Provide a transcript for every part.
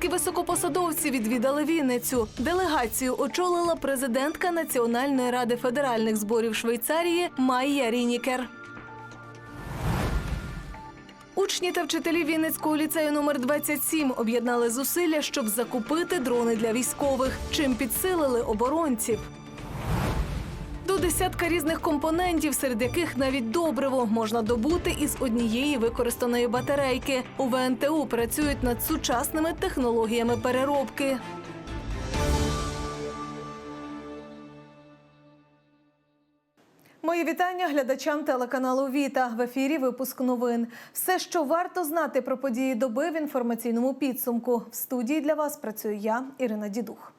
Швейцарські високопосадовці відвідали Вінницю. Делегацію очолила президентка Національної ради федеральних зборів Швейцарії Майя Рінікер. Учні та вчителі Вінницького ліцею номер 27 об'єднали зусилля, щоб закупити дрони для військових, чим підсилили оборонців. Десятка різних компонентів, серед яких навіть добриво можна добути із однієї використаної батарейки. У ВНТУ працюють над сучасними технологіями переробки. Мої вітання глядачам телеканалу Віта. В ефірі випуск новин. Все, що варто знати про події доби в інформаційному підсумку. В студії для вас працюю я, Ірина Дідух.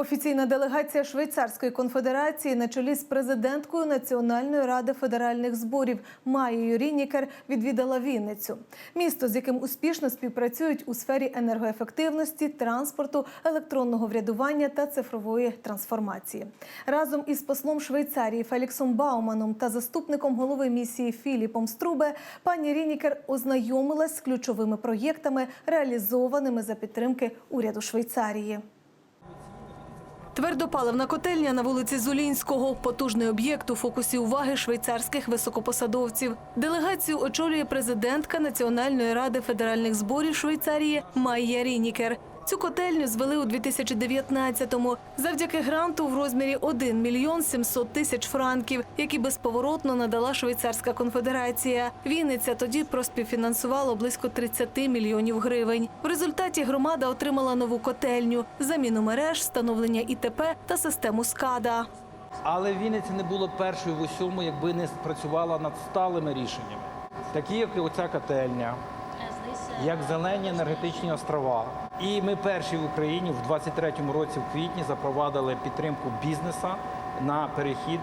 Офіційна делегація Швейцарської конфедерації на чолі з президенткою Національної ради федеральних зборів Маєю Рінікер відвідала Вінницю. Місто, з яким успішно співпрацюють у сфері енергоефективності, транспорту, електронного врядування та цифрової трансформації. Разом із послом Швейцарії Феліксом Бауманом та заступником голови місії Філіпом Струбе пані Рінікер ознайомилась з ключовими проєктами, реалізованими за підтримки уряду Швейцарії. Твердопаливна котельня на вулиці Зулінського потужний об'єкт у фокусі уваги швейцарських високопосадовців. Делегацію очолює президентка Національної ради федеральних зборів Швейцарії Майя Рінікер. Цю котельню звели у 2019-му завдяки гранту в розмірі 1 мільйон 700 тисяч франків, які безповоротно надала Швейцарська конфедерація. Вінниця тоді проспівфінансувала близько 30 мільйонів гривень. В результаті громада отримала нову котельню, заміну мереж, встановлення ІТП та систему СКАДА. Але Вінниця не було першою в усьому, якби не працювала над сталими рішеннями, такі як і оця котельня, як зелені енергетичні острова. І ми перші в Україні в 23-му році в квітні запровадили підтримку бізнеса на перехід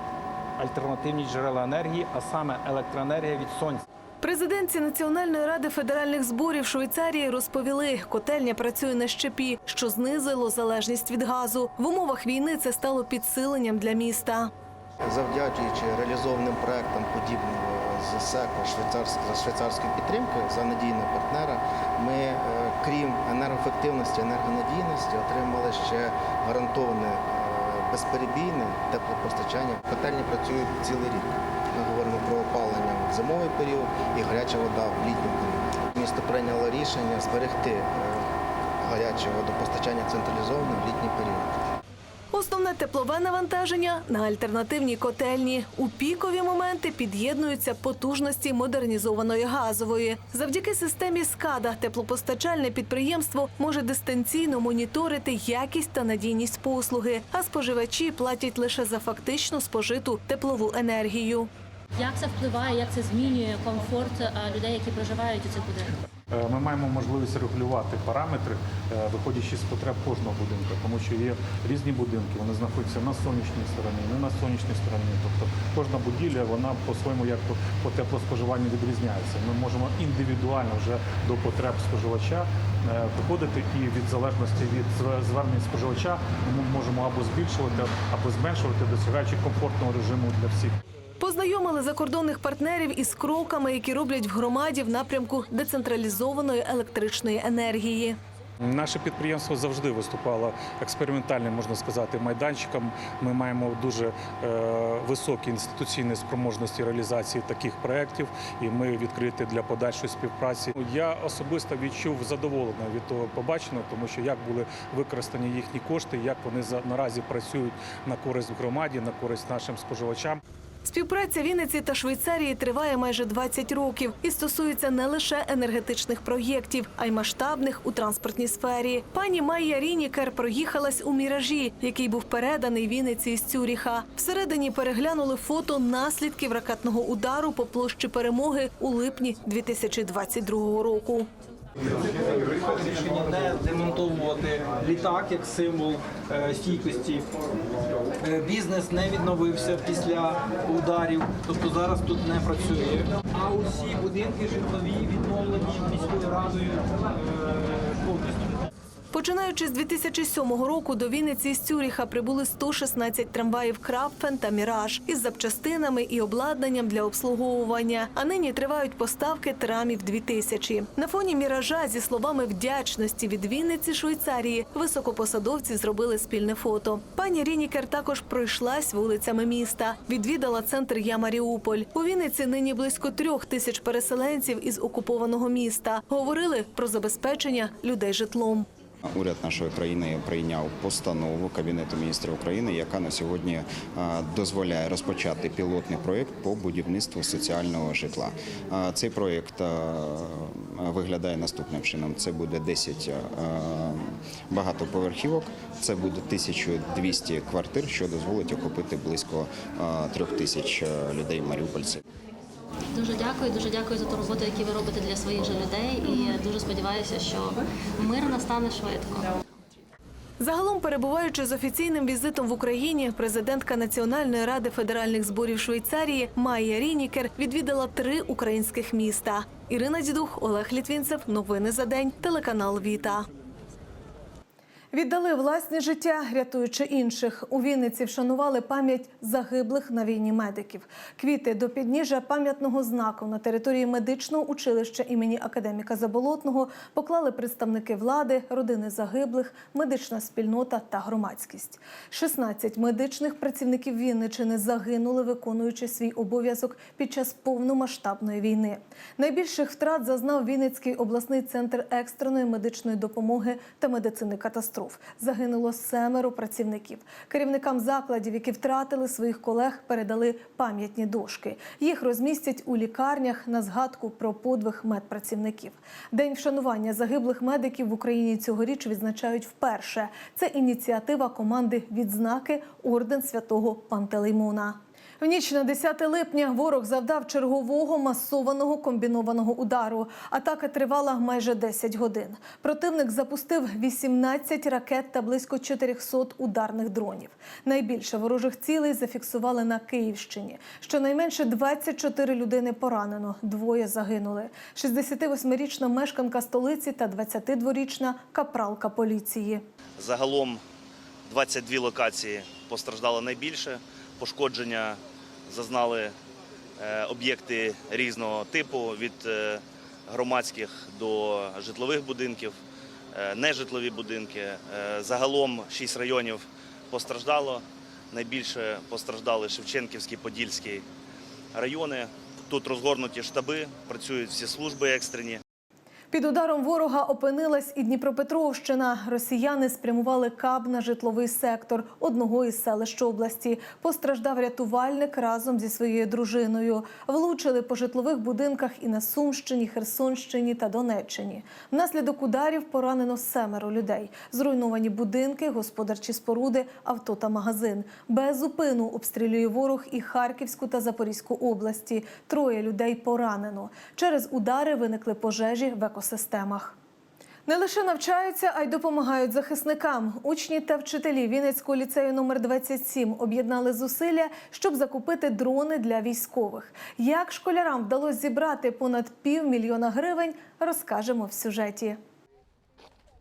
альтернативні джерела енергії, а саме електроенергія від сонця. Президентці Національної ради федеральних зборів Швейцарії розповіли, котельня працює на щепі, що знизило залежність від газу. В умовах війни це стало підсиленням для міста. Завдячуючи реалізованим проектам подібного СЕКО швейцарськ- за швейцарської підтримки за надійного партнера, ми, е, крім енергоефективності, енергонадійності, отримали ще гарантоване е, безперебійне теплопостачання. Котельні працюють цілий рік. Ми говоримо про опалення в зимовий період і гаряча вода в літній період. Місто прийняло рішення зберегти е, гаряче водопостачання централізоване в літній період. Основне теплове навантаження на альтернативній котельні. У пікові моменти під'єднуються потужності модернізованої газової. Завдяки системі СКАДА теплопостачальне підприємство може дистанційно моніторити якість та надійність послуги, а споживачі платять лише за фактично спожиту теплову енергію. Як це впливає, як це змінює комфорт людей, які проживають у цих будинках? Е, Ми маємо можливість регулювати параметри, е, виходячи з потреб кожного будинку, тому що є різні будинки, вони знаходяться на сонячній стороні, не на сонячній стороні. Тобто кожна будівля вона по-своєму як то по теплоспоживанню відрізняється. Ми можемо індивідуально вже до потреб споживача е, виходити і від залежності від зв- звернень споживача ми можемо або збільшувати, або зменшувати, досягаючи комфортного режиму для всіх. Познайомили закордонних партнерів із кроками, які роблять в громаді в напрямку децентралізованої електричної енергії. Наше підприємство завжди виступало експериментальним, можна сказати, майданчиком. Ми маємо дуже е, високі інституційні спроможності реалізації таких проєктів, і ми відкриті для подальшої співпраці. Я особисто відчув задоволення від того побаченого, тому що як були використані їхні кошти, як вони наразі працюють на користь громаді, на користь нашим споживачам. Співпраця Вінниці та Швейцарії триває майже 20 років і стосується не лише енергетичних проєктів, а й масштабних у транспортній сфері. Пані Майя Рінікер проїхалась у міражі, який був переданий Вінниці із Цюріха. Всередині переглянули фото наслідків ракетного удару по площі перемоги у липні 2022 року. Рішення не демонтовувати літак як символ е, стійкості. Е, Бізнес не відновився після ударів, тобто зараз тут не працює. А усі будинки житлові відновлені міською радою е, повністю. Починаючи з 2007 року до Вінниці з Цюріха прибули 116 трамваїв Крапфен та Міраж із запчастинами і обладнанням для обслуговування. А нині тривають поставки трамів 2000. На фоні міража зі словами вдячності від Вінниці Швейцарії високопосадовці зробили спільне фото. Пані Рінікер також пройшлась вулицями міста. Відвідала центр Я Маріуполь. У Вінниці нині близько трьох тисяч переселенців із окупованого міста. Говорили про забезпечення людей житлом. Уряд нашої країни прийняв постанову Кабінету міністрів України, яка на сьогодні е, дозволяє розпочати пілотний проєкт по будівництву соціального житла. Е, Цей проєкт е, виглядає наступним чином: це буде 10 е, багатоповерхівок, це буде 1200 квартир, що дозволить охопити близько трьох тисяч людей маріупольців. Дуже дякую, дуже дякую за ту роботу, яку ви робите для своїх же людей. І дуже сподіваюся, що мир настане швидко. Загалом, перебуваючи з офіційним візитом в Україні, президентка Національної ради федеральних зборів Швейцарії Майя Рінікер відвідала три українських міста. Ірина Дідух, Олег Літвінцев. Новини за день. Телеканал Віта. Віддали власне життя, рятуючи інших. У Вінниці вшанували пам'ять загиблих на війні медиків. Квіти до підніжжя пам'ятного знаку на території медичного училища імені академіка Заболотного поклали представники влади, родини загиблих, медична спільнота та громадськість. 16 медичних працівників Вінничини загинули, виконуючи свій обов'язок під час повномасштабної війни. Найбільших втрат зазнав Вінницький обласний центр екстреної медичної допомоги та медицини катастроф. Загинуло семеро працівників. Керівникам закладів, які втратили своїх колег, передали пам'ятні дошки. Їх розмістять у лікарнях на згадку про подвиг медпрацівників. День вшанування загиблих медиків в Україні цьогоріч відзначають вперше. Це ініціатива команди відзнаки Орден Святого Пантелеймона. В ніч на 10 липня ворог завдав чергового масованого комбінованого удару. Атака тривала майже 10 годин. Противник запустив 18 ракет та близько 400 ударних дронів. Найбільше ворожих цілей зафіксували на Київщині. Щонайменше 24 людини поранено, двоє загинули. 68-річна мешканка столиці та 22-річна капралка поліції. Загалом 22 локації постраждало найбільше. Пошкодження зазнали е, об'єкти різного типу від е, громадських до житлових будинків, е, нежитлові будинки. Загалом шість районів постраждало. Найбільше постраждали Шевченківський, Подільський райони. Тут розгорнуті штаби, працюють всі служби екстрені. Під ударом ворога опинилась і Дніпропетровщина. Росіяни спрямували каб на житловий сектор одного із селищ області. Постраждав рятувальник разом зі своєю дружиною. Влучили по житлових будинках і на Сумщині, Херсонщині та Донеччині. Внаслідок ударів поранено семеро людей. Зруйновані будинки, господарчі споруди, авто та магазин. Без зупину обстрілює ворог і Харківську та Запорізьку області. Троє людей поранено. Через удари виникли пожежі в екосистемах. Не лише навчаються, а й допомагають захисникам. Учні та вчителі Вінницького ліцею номер 27 об'єднали зусилля, щоб закупити дрони для військових. Як школярам вдалося зібрати понад півмільйона гривень, розкажемо в сюжеті.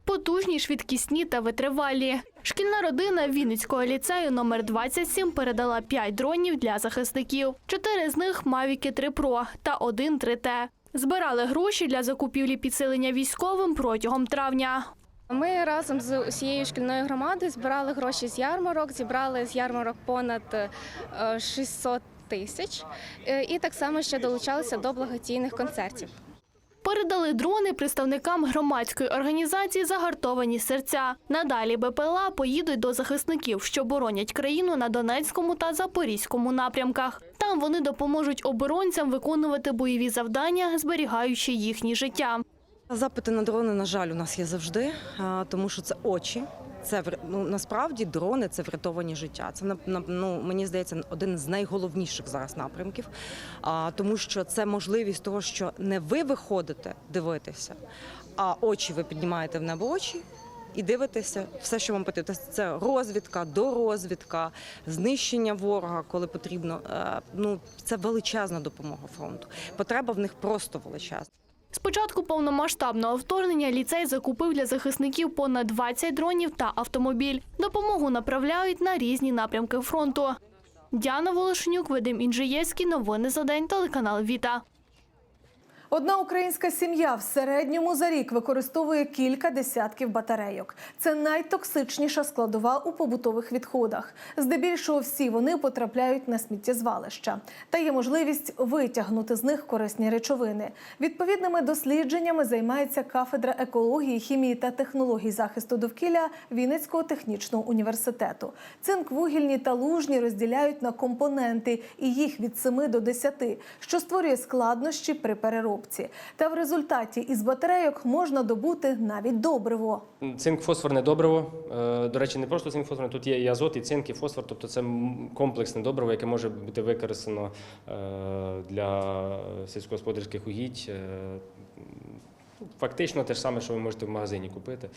Потужні, швидкісні та витривалі. Шкільна родина Вінницького ліцею номер 27 передала 5 дронів для захисників. Чотири з них Mavic 3 Pro та один 3T. Збирали гроші для закупівлі підсилення військовим протягом травня. Ми разом з усією шкільною громадою збирали гроші з ярмарок, зібрали з ярмарок понад е, 600 тисяч Е, і так само ще долучалися до благодійних концертів. Передали дрони представникам громадської організації Загартовані серця. Надалі БПЛА поїдуть до захисників, що боронять країну на Донецькому та Запорізькому напрямках. Там вони допоможуть оборонцям виконувати бойові завдання, зберігаючи їхнє життя. Запити на дрони, на жаль, у нас є завжди, тому що це очі. Це ну, насправді дрони це врятовані життя. Це ну, мені здається один з найголовніших зараз напрямків, а, тому що це можливість того, що не ви виходите дивитися, а очі ви піднімаєте в небо очі. І дивитеся все, що вам потрібно. Це розвідка, дорозвідка, знищення ворога, коли потрібно. Е, Ну це величезна допомога фронту. Потреба в них просто величезна. З початку повномасштабного вторгнення ліцей закупив для захисників понад 20 дронів та автомобіль. Допомогу направляють на різні напрямки фронту. Діана Волошенюк, Вадим Інжиєвський. Новини за день. Телеканал Віта. Одна українська сім'я в середньому за рік використовує кілька десятків батарейок. Це найтоксичніша складова у побутових відходах. Здебільшого всі вони потрапляють на сміттєзвалища. Та є можливість витягнути з них корисні речовини. Відповідними дослідженнями займається кафедра екології, хімії та технологій захисту довкілля Вінницького технічного університету. Цинк вугільні та лужні розділяють на компоненти, і їх від 7 до 10, що створює складнощі при переробці. Та в результаті із батарейок можна добути навіть добриво. Цинк фосфорне добриво. Е, До речі, не просто цинк фосфорне, тут є і азот, і цинк, і фосфор. Тобто це комплексне добриво, яке може бути використано е, для сільськогосподарських угідь. Е, Фактично те ж саме, що ви можете в магазині купити.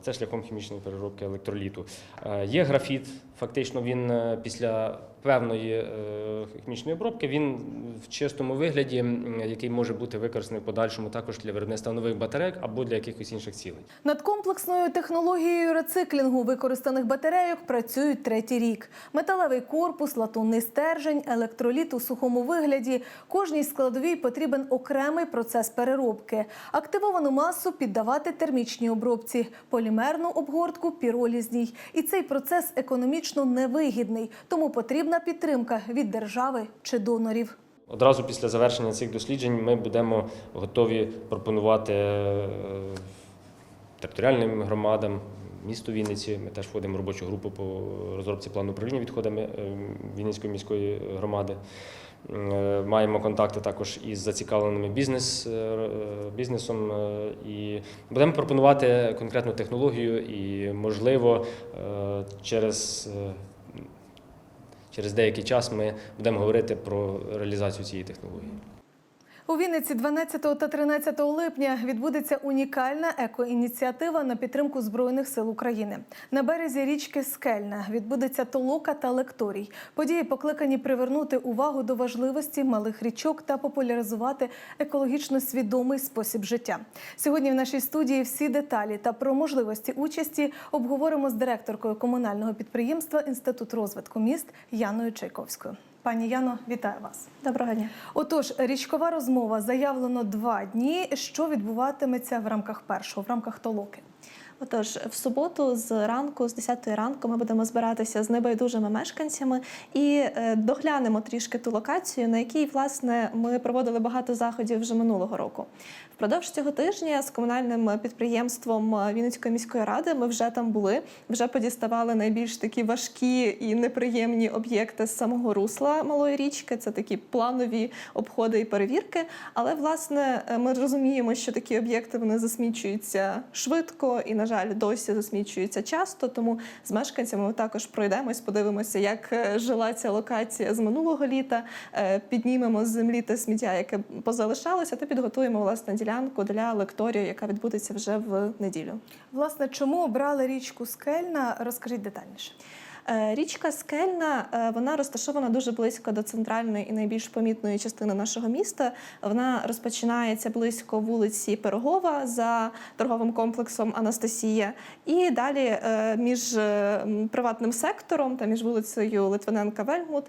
Це шляхом хімічної переробки електроліту. Є графіт, фактично він після певної е, хімічної обробки він в чистому вигляді, який може бути використаний в подальшому також для виробництва нових батарейок або для якихось інших цілей. Над комплексною технологією рециклінгу використаних батарейок працюють третій рік. Металевий корпус, латунний стержень, електроліт у сухому вигляді. Кожній складовій потрібен окремий процес переробки. Активовану масу піддавати термічній обробці, полімерну обгортку піролізній. І цей процес економічно невигідний, тому потрібна підтримка від держави чи донорів. Одразу після завершення цих досліджень ми будемо готові пропонувати е, територіальним громадам, місту Вінниці. Ми теж входимо в робочу групу по розробці плану управління відходами е, Вінницької міської громади. Е, Маємо контакти також із зацікавленими бізнес, бізнесом і будемо пропонувати конкретну технологію і, можливо, через Через деякий час ми будемо говорити про реалізацію цієї технології. У Вінниці 12 та 13 липня відбудеться унікальна екоініціатива на підтримку збройних сил України. На березі річки Скельна відбудеться толока та лекторій. Події покликані привернути увагу до важливості малих річок та популяризувати екологічно свідомий спосіб життя. Сьогодні в нашій студії всі деталі та про можливості участі обговоримо з директоркою комунального підприємства Інститут розвитку міст Яною Чайковською. Пані Яно, вітаю вас. Доброго дня. Отож, річкова розмова заявлено два дні. Що відбуватиметься в рамках першого, в рамках толоки? Отож, в суботу з ранку, з 10 ранку, ми будемо збиратися з небайдужими мешканцями і е, доглянемо трішки ту локацію, на якій власне ми проводили багато заходів вже минулого року. Впродовж цього тижня з комунальним підприємством Вінницької міської ради ми вже там були, вже подіставали найбільш такі важкі і неприємні об'єкти з самого русла малої річки. Це такі планові обходи і перевірки. Але власне ми розуміємо, що такі об'єкти вони засмічуються швидко і, на жаль, досі засмічуються часто. Тому з мешканцями ми також пройдемось, подивимося, як е, жила ця локація з минулого літа. е, Піднімемо з землі те сміття, яке позалишалося, та підготуємо власне ділянку для лекторію, яка відбудеться вже в неділю. Власне, чому обрали річку Скельна? Розкажіть детальніше. Е, Річка Скельна е, вона розташована дуже близько до центральної і найбільш помітної частини нашого міста. Вона розпочинається близько вулиці Пирогова за торговим комплексом Анастасія, і далі е, між приватним сектором та між вулицею Литвиненка Вельмут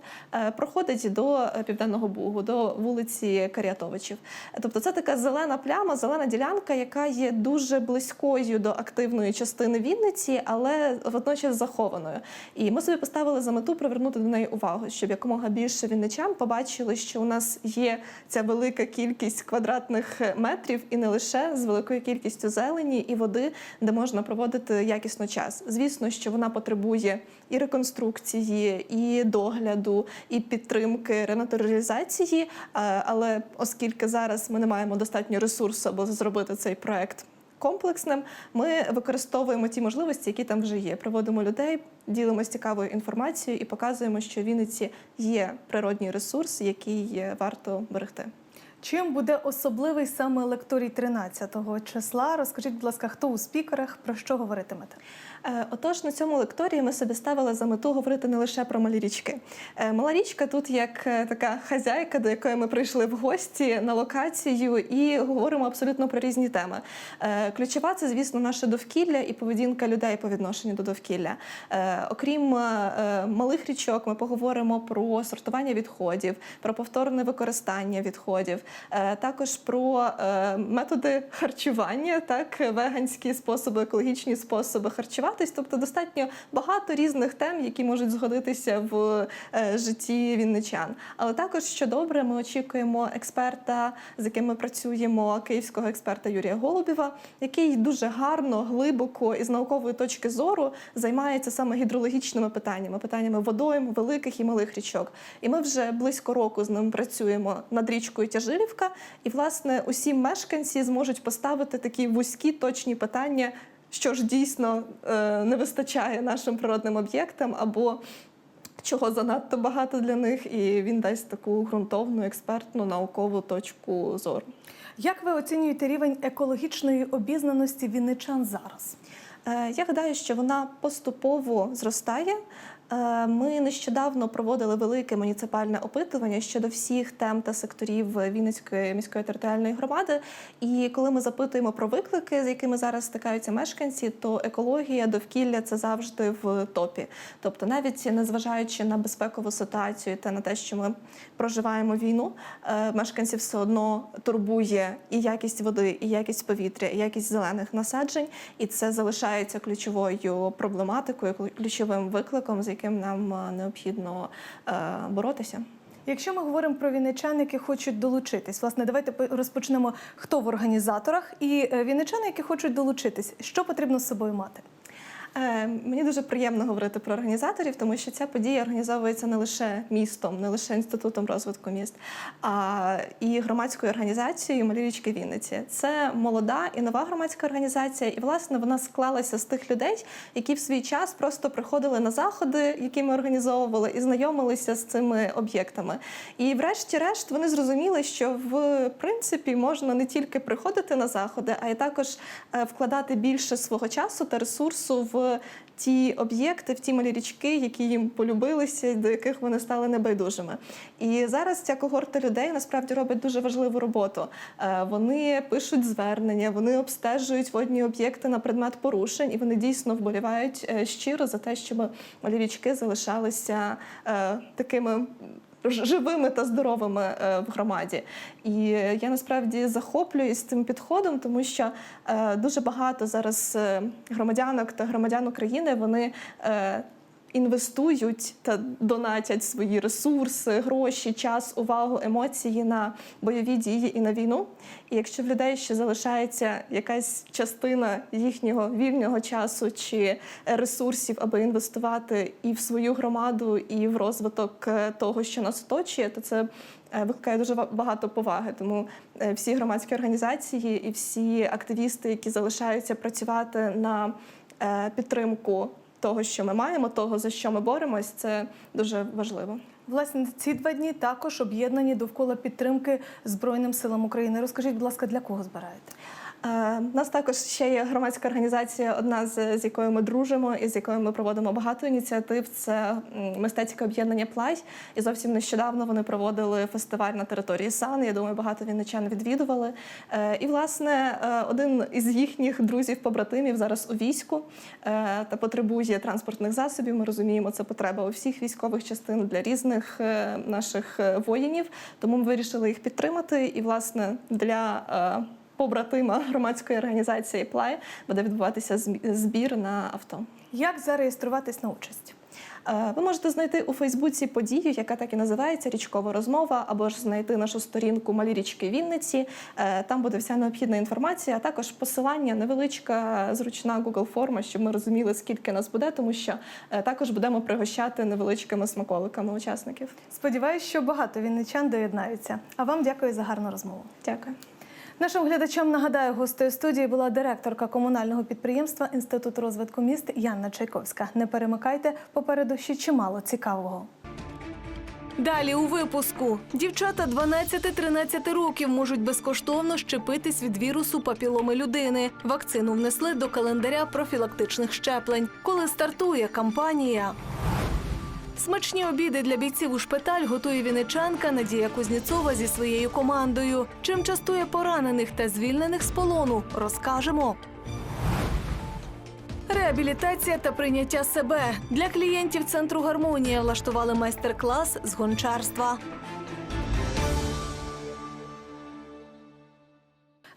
проходить до південного бугу, до вулиці Каріатовичів. Тобто це така зелена пляма, зелена ділянка, яка є дуже близькою до активної частини Вінниці, але водночас захованою. І ми собі поставили за мету привернути до неї увагу, щоб якомога більше вінничан побачили, що у нас є ця велика кількість квадратних метрів, і не лише з великою кількістю зелені і води, де можна проводити якісно час. Звісно, що вона потребує і реконструкції, і догляду, і підтримки ренатуралізації. Але оскільки зараз ми не маємо достатньо ресурсу, аби зробити цей проект комплексним, ми використовуємо ті можливості, які там вже є. Проводимо людей, ділимося цікавою інформацією і показуємо, що в Вінниці є природній ресурс, який варто берегти. Чим буде особливий саме лекторій 13 числа? Розкажіть, будь ласка, хто у спікерах, про що говоритимете? Е, Отож, на цьому лекторії ми собі ставили за мету говорити не лише про малі річки. Е, Мала річка тут як е, така хазяйка, до якої ми прийшли в гості на локацію і говоримо абсолютно про різні теми. Ключова це, звісно, наше довкілля і поведінка людей по відношенню до довкілля. Окрім малих річок, ми поговоримо про сортування відходів, про повторне використання відходів, також про методи харчування, так веганські способи, екологічні способи харчуватись. Тобто достатньо багато різних тем, які можуть згодитися в е, житті вінничан. Але також що добре, ми очікуємо експерта, з яким ми працюємо, київського експерта Юрія Голубєва, який дуже гарно, глибоко і з наукової точки зору займається саме гідрологічними питаннями, питаннями водойм, великих і малих річок. І ми вже близько року з ним працюємо над річкою Тяжилівка. І, власне, усі мешканці зможуть поставити такі вузькі точні питання, що ж дійсно е, не вистачає нашим природним об'єктам або чого занадто багато для них, і він дасть таку ґрунтовну, експертну, наукову точку зору. Як ви оцінюєте рівень екологічної обізнаності вінничан зараз? Е, Я гадаю, що вона поступово зростає. Е, Ми нещодавно проводили велике муніципальне опитування щодо всіх тем та секторів Вінницької міської територіальної громади. І коли ми запитуємо про виклики, з якими зараз стикаються мешканці, то екологія, довкілля це завжди в топі. Тобто, навіть незважаючи на безпекову ситуацію та на те, що ми проживаємо війну, е, мешканців все одно турбує і якість води, і якість повітря, і якість зелених насаджень, і це залишається ключовою проблематикою, ключовим викликом, з яким нам е, необхідно е, боротися. Якщо ми говоримо про вінничан, які хочуть долучитись, власне, давайте розпочнемо, хто в організаторах, і е, вінничани, які хочуть долучитись, що потрібно з собою мати? Е, Мені дуже приємно говорити про організаторів, тому що ця подія організовується не лише містом, не лише інститутом розвитку міст, а і громадською організацією Малі річки Вінниці. Це молода і нова громадська організація, і власне вона склалася з тих людей, які в свій час просто приходили на заходи, які ми організовували, і знайомилися з цими об'єктами. І, врешті-решт, вони зрозуміли, що в принципі можна не тільки приходити на заходи, а й також е, вкладати більше свого часу та ресурсу в ті об'єкти, в ті малі річки, які їм полюбилися, до яких вони стали небайдужими. І зараз ця когорта людей насправді робить дуже важливу роботу. Е, Вони пишуть звернення, вони обстежують водні об'єкти на предмет порушень, і вони дійсно вболівають е, щиро за те, щоб малі річки залишалися е, такими живими та здоровими е, в громаді. І я насправді захоплююсь цим підходом, тому що е, дуже багато зараз е, громадянок та громадян України вони. Інвестують та донатять свої ресурси, гроші, час, увагу, емоції на бойові дії і на війну. І якщо в людей ще залишається якась частина їхнього вільного часу чи ресурсів, аби інвестувати і в свою громаду, і в розвиток е, того, що нас оточує, то це е, викликає дуже багато поваги. Тому е, всі громадські організації і всі активісти, які залишаються працювати на підтримку того, що ми маємо, того за що ми боремось, це дуже важливо. Власне, ці два дні також об'єднані довкола підтримки Збройним силам України. Розкажіть, будь ласка, для кого збираєте? У нас також ще є громадська організація, одна з, з якою ми дружимо і з якою ми проводимо багато ініціатив. Це мистецьке об'єднання Плай. І зовсім нещодавно вони проводили фестиваль на території Сан. Я думаю, багато вінничан відвідували. Е, І, власне, е, один із їхніх друзів-побратимів зараз у війську е, та потребує транспортних засобів. Ми розуміємо, це потреба у всіх військових частин для різних наших воїнів. Тому ми вирішили їх підтримати. І, власне, для побратима громадської організації Плай буде відбуватися збір на авто. Як зареєструватись на участь? Е, Ви можете знайти у Фейсбуці подію, яка так і називається Річкова розмова, або ж знайти нашу сторінку Малі річки Вінниці. Е, Там буде вся необхідна інформація, а також посилання, невеличка зручна Google форма, щоб ми розуміли, скільки нас буде, тому що е, також будемо пригощати невеличкими смаколиками учасників. Сподіваюсь, що багато вінничан доєднаються. А вам дякую за гарну розмову. Дякую. Нашим глядачам нагадаю, гостею студії була директорка комунального підприємства Інституту розвитку міст Янна Чайковська. Не перемикайте попереду ще чимало цікавого. Далі у випуску дівчата 12-13 років можуть безкоштовно щепитись від вірусу папіломи людини. Вакцину внесли до календаря профілактичних щеплень. Коли стартує кампанія. Смачні обіди для бійців у шпиталь готує віничанка Надія Кузніцова зі своєю командою. Чим частує поранених та звільнених з полону, розкажемо. Реабілітація та прийняття себе для клієнтів центру гармонія влаштували майстер-клас з гончарства.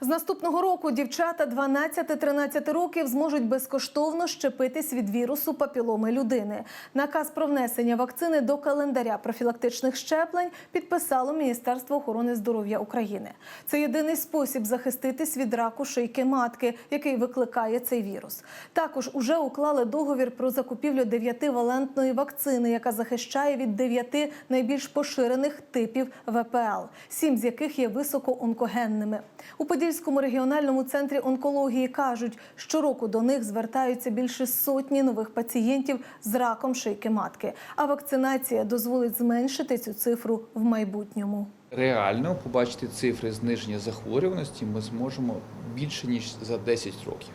З наступного року дівчата 12-13 років зможуть безкоштовно щепитись від вірусу папіломи людини. Наказ про внесення вакцини до календаря профілактичних щеплень підписало Міністерство охорони здоров'я України. Це єдиний спосіб захиститись від раку шийки матки, який викликає цей вірус. Також уже уклали договір про закупівлю дев'ятивалентної вакцини, яка захищає від дев'яти найбільш поширених типів ВПЛ, сім з яких є високоонкогенними. У Подільському регіональному центрі онкології кажуть, щороку до них звертаються більше сотні нових пацієнтів з раком шийки матки. А вакцинація дозволить зменшити цю цифру в майбутньому. Реально побачити цифри зниження захворюваності ми зможемо більше ніж за 10 років.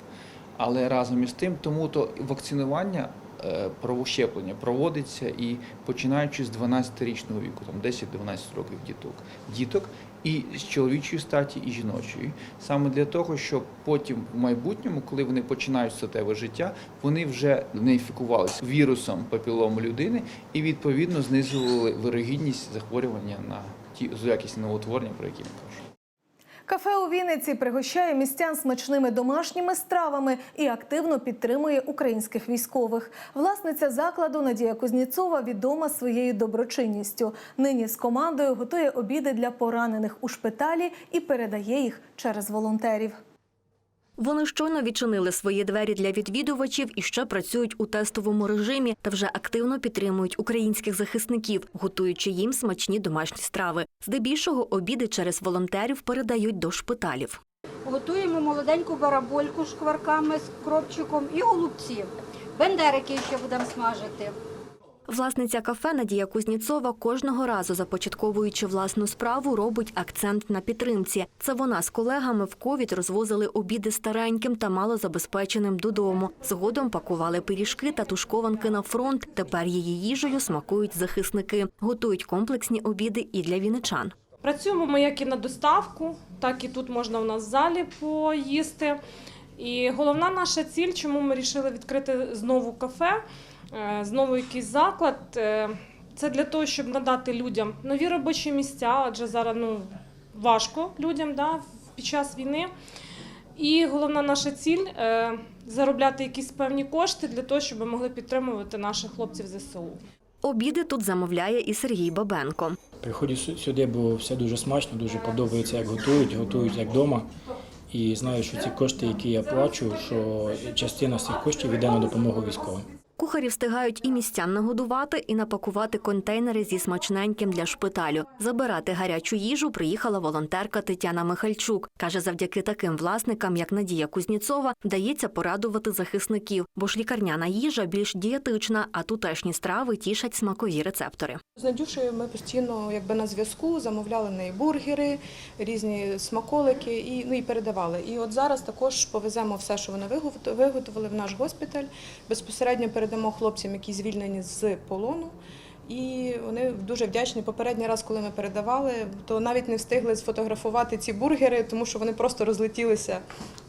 Але разом із тим, тому то вакцинування е, правощеплення проводиться і починаючи з 12-річного віку, там 10-12 років діток, діток і з чоловічої статі, і жіночої, саме для того, щоб потім в майбутньому, коли вони починають статеве життя, вони вже не інфікувалися вірусом папілому людини і відповідно знизували вирогідність захворювання на ті злоякісні новоутворення, про які ми кажу. Кафе у Вінниці пригощає містян смачними домашніми стравами і активно підтримує українських військових. Власниця закладу Надія Кузніцова відома своєю доброчинністю. Нині з командою готує обіди для поранених у шпиталі і передає їх через волонтерів. Вони щойно відчинили свої двері для відвідувачів і ще працюють у тестовому режимі та вже активно підтримують українських захисників, готуючи їм смачні домашні страви. Здебільшого обіди через волонтерів передають до шпиталів. Готуємо молоденьку барабольку шкварками, з кропчиком і голубці. Бендерики ще будемо смажити. Власниця кафе Надія Кузніцова кожного разу, започатковуючи власну справу, робить акцент на підтримці. Це вона з колегами в ковід розвозили обіди стареньким та малозабезпеченим додому. Згодом пакували пиріжки та тушкованки на фронт. Тепер її їжею смакують захисники. Готують комплексні обіди і для віничан. Працюємо ми як і на доставку, так і тут можна в нас в залі поїсти. І головна наша ціль, чому ми вирішили відкрити знову кафе, знову якийсь заклад. е, Це для того, щоб надати людям нові робочі місця, адже зараз ну, важко людям да, під час війни. І головна наша ціль е, заробляти якісь певні кошти для того, щоб ми могли підтримувати наших хлопців ЗСУ. Обіди тут замовляє і Сергій Бабенко. Приходжу сюди, бо все дуже смачно, дуже подобається, як готують, готують як вдома. І знаю, що ці кошти, які я плачу, що частина з цих коштів йде на допомогу військовим. Кухарі встигають і містян нагодувати, і напакувати контейнери зі смачненьким для шпиталю. Забирати гарячу їжу приїхала волонтерка Тетяна Михальчук. Каже, завдяки таким власникам, як Надія Кузніцова, вдається порадувати захисників, бо ж лікарняна їжа більш дієтична, а тутешні страви тішать смакові рецептори. З Надюшею ми постійно якби на зв'язку замовляли неї бургери, різні смаколики і, ну, і передавали. І от зараз також повеземо все, що вони виготов- виготовили в наш госпіталь. Безпосередньо передамо хлопцям, які звільнені з полону. І вони дуже вдячні. Попередній раз, коли ми передавали, то навіть не встигли сфотографувати ці бургери, тому що вони просто розлетілися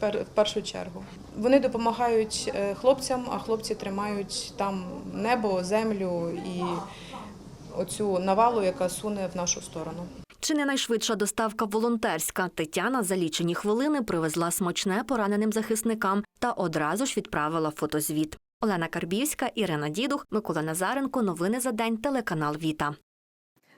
в першу чергу. Вони допомагають е, хлопцям, а хлопці тримають там небо, землю і оцю навалу, яка суне в нашу сторону. Чи не найшвидша доставка волонтерська? Тетяна за лічені хвилини привезла смачне пораненим захисникам та одразу ж відправила фотозвіт. Олена Карбівська, Ірина Дідух, Микола Назаренко. Новини за день. Телеканал Віта.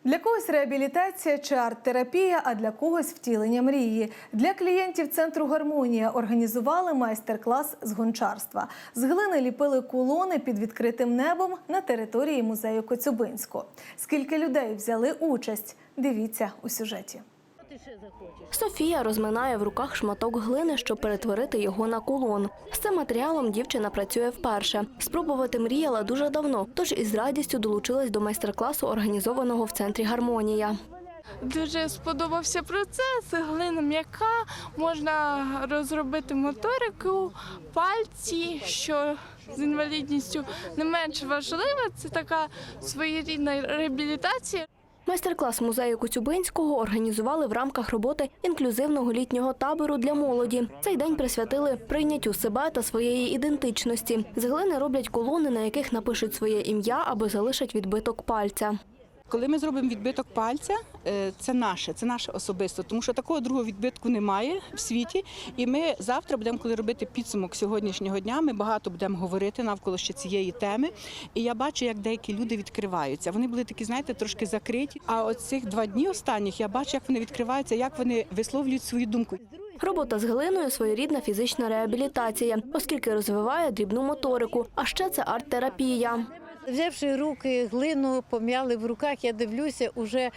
Для когось реабілітація чи арт-терапія, а для когось втілення мрії. Для клієнтів центру гармонія організували майстер-клас з гончарства. З глини ліпили кулони під відкритим небом на території музею Коцюбинського. Скільки людей взяли участь? Дивіться у сюжеті. Софія розминає в руках шматок глини, щоб перетворити його на кулон. З цим матеріалом дівчина працює вперше. Спробувати мріяла дуже давно, тож із радістю долучилась до майстер-класу, організованого в центрі Гармонія. Дуже сподобався процес. Глина м'яка, можна розробити моторику, пальці, що з інвалідністю не менш важливо. Це така своєрідна реабілітація. Майстер-клас музею Коцюбинського організували в рамках роботи інклюзивного літнього табору для молоді. Цей день присвятили прийняттю себе та своєї ідентичності. З глини роблять колони, на яких напишуть своє ім'я або залишать відбиток пальця. Коли ми зробимо відбиток пальця, е, це наше, це наше особисто, тому що такого другого відбитку немає в світі. І ми завтра будемо, коли робити підсумок сьогоднішнього дня, ми багато будемо говорити навколо ще цієї теми. І я бачу, як деякі люди відкриваються. Вони були такі, знаєте, трошки закриті. А от цих два дні останніх я бачу, як вони відкриваються, як вони висловлюють свою думку. Робота з глиною своєрідна фізична реабілітація, оскільки розвиває дрібну моторику. А ще це арт-терапія. Взявши руки, глину пом'яли в руках, я дивлюся, уже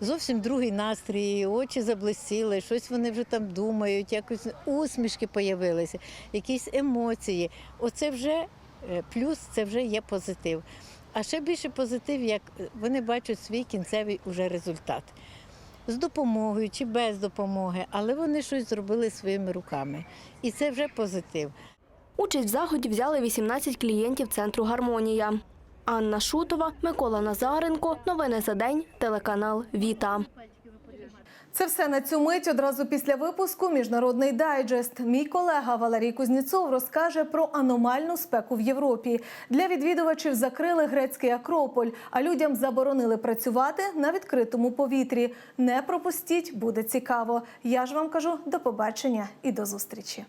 зовсім другий настрій, очі заблистіли, щось вони вже там думають, якось усмішки появилися, якісь емоції. Оце вже е, плюс, це вже є позитив. А ще більше позитив, як вони бачать свій кінцевий уже результат. З допомогою чи без допомоги, але вони щось зробили своїми руками. І це вже позитив. Участь в заході взяли 18 клієнтів центру Гармонія. Анна Шутова, Микола Назаренко. Новини за день. Телеканал Віта. Це все на цю мить. Одразу після випуску Міжнародний дайджест. Мій колега Валерій Кузніцов розкаже про аномальну спеку в Європі. Для відвідувачів закрили грецький Акрополь, а людям заборонили працювати на відкритому повітрі. Не пропустіть, буде цікаво. Я ж вам кажу до побачення і до зустрічі.